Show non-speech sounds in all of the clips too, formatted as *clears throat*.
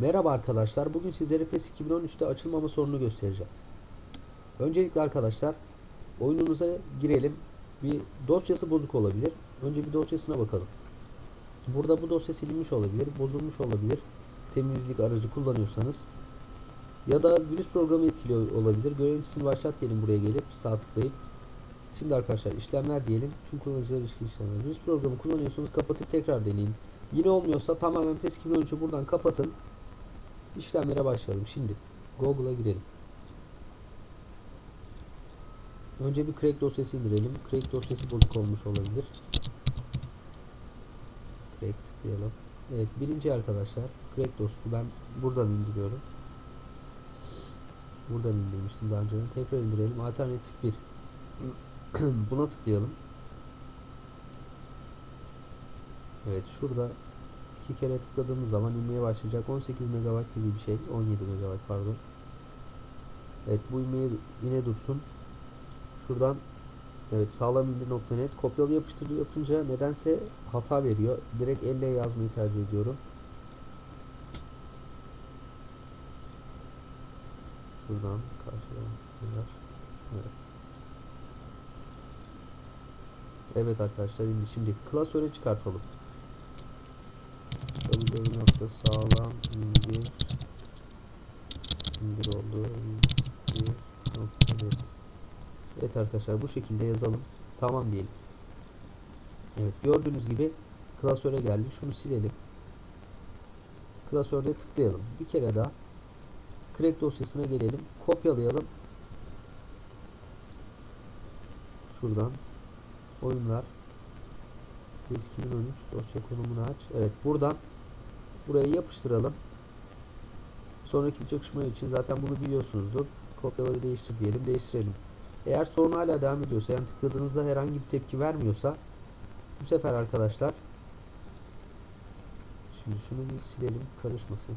Merhaba arkadaşlar. Bugün sizlere PES 2013'te açılmama sorununu göstereceğim. Öncelikle arkadaşlar oyunumuza girelim. Bir dosyası bozuk olabilir. Önce bir dosyasına bakalım. Burada bu dosya silinmiş olabilir, bozulmuş olabilir. Temizlik aracı kullanıyorsanız. Ya da virüs programı etkili olabilir. Görevlisini başlat diyelim buraya gelip sağ tıklayıp. Şimdi arkadaşlar işlemler diyelim. Tüm kullanıcılar ilişkin işlemler. Virüs programı kullanıyorsanız kapatıp tekrar deneyin. Yine olmuyorsa tamamen PES 2013'ü buradan kapatın. İşlemlere başlayalım. Şimdi Google'a girelim. Önce bir crack dosyası indirelim. Crack dosyası bozuk olmuş olabilir. Crack tıklayalım. Evet birinci arkadaşlar crack dosyası ben buradan indiriyorum. Buradan indirmiştim daha önce. Tekrar indirelim. Alternatif 1. *clears throat* Buna tıklayalım. Evet şurada iki kere tıkladığımız zaman inmeye başlayacak. 18 MB gibi bir şey. 17 MB pardon. Evet bu inmeye yine dursun. Şuradan evet sağlam indir.net kopyalı yapıştır yapınca nedense hata veriyor. Direkt elle yazmayı tercih ediyorum. Şuradan karşıdan evet. Evet arkadaşlar şimdi klasöre çıkartalım w nokta sağlam indir indir oldu. İndir nokta net evet arkadaşlar bu şekilde yazalım. Tamam diyelim. Evet gördüğünüz gibi klasöre geldi. Şunu silelim. Klasörde tıklayalım. Bir kere daha crack dosyasına gelelim. Kopyalayalım. Şuradan oyunlar. PES 2013 dosya konumunu aç. Evet buradan buraya yapıştıralım. Sonraki bir çalışma için zaten bunu biliyorsunuzdur. Kopyala değiştir diyelim. Değiştirelim. Eğer sorun hala devam ediyorsa yani tıkladığınızda herhangi bir tepki vermiyorsa bu sefer arkadaşlar şimdi şunu bir silelim karışmasın.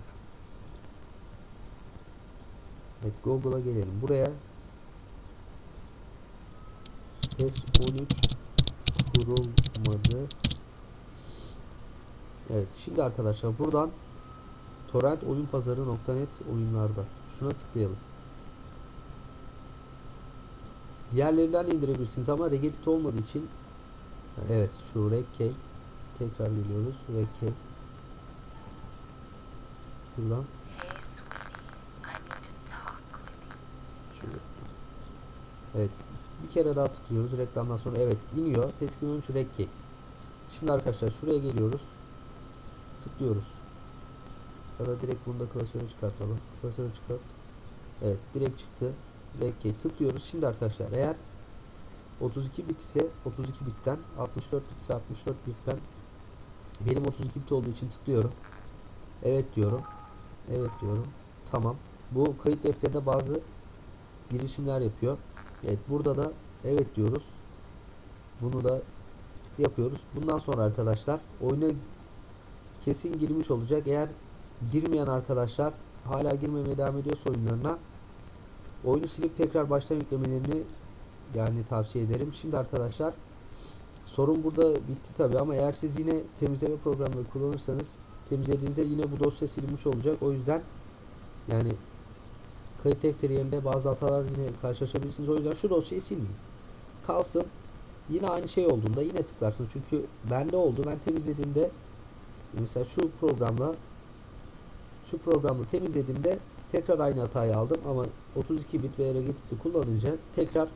Evet Google'a gelelim. Buraya PES 13 kurulmadı. Evet şimdi arkadaşlar buradan torrent oyun pazarı.net oyunlarda şuna tıklayalım. Diğerlerinden indirebilirsiniz ama regedit olmadığı için evet şu rekkey tekrar geliyoruz rekkey şuradan. Şöyle. Evet. Bir kere daha tıklıyoruz. Reklamdan sonra evet iniyor. PES 2013 Rekkey. Şimdi arkadaşlar şuraya geliyoruz. Tıklıyoruz. Ya da direkt bunu da klasöre çıkartalım. Klasöre çıkart. Evet direkt çıktı. Rekkey tıklıyoruz. Şimdi arkadaşlar eğer 32 bit ise 32 bitten 64 bit ise 64 bitten benim 32 bit olduğu için tıklıyorum. Evet diyorum. Evet diyorum. Tamam. Bu kayıt defterinde bazı girişimler yapıyor. Evet burada da evet diyoruz. Bunu da yapıyoruz. Bundan sonra arkadaşlar oyuna kesin girmiş olacak. Eğer girmeyen arkadaşlar hala girmemeye devam ediyorsa oyunlarına oyunu silip tekrar baştan yüklemelerini yani tavsiye ederim. Şimdi arkadaşlar sorun burada bitti tabi ama eğer siz yine temizleme programları kullanırsanız temizlediğinizde yine bu dosya silinmiş olacak. O yüzden yani kayıt defteri yerinde bazı hatalar yine karşılaşabilirsiniz. O yüzden şu dosyayı silmeyin. Kalsın. Yine aynı şey olduğunda yine tıklarsınız. Çünkü bende oldu. Ben temizlediğimde mesela şu programla şu programı temizlediğimde tekrar aynı hatayı aldım ama 32 bit ve regedit'i kullanınca tekrar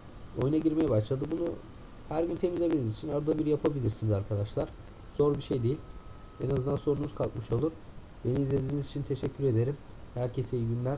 oyuna girmeye başladı. Bunu her gün temizlemeniz için arada bir yapabilirsiniz arkadaşlar. Zor bir şey değil. En azından sorunuz kalkmış olur. Beni izlediğiniz için teşekkür ederim. Herkese iyi günler.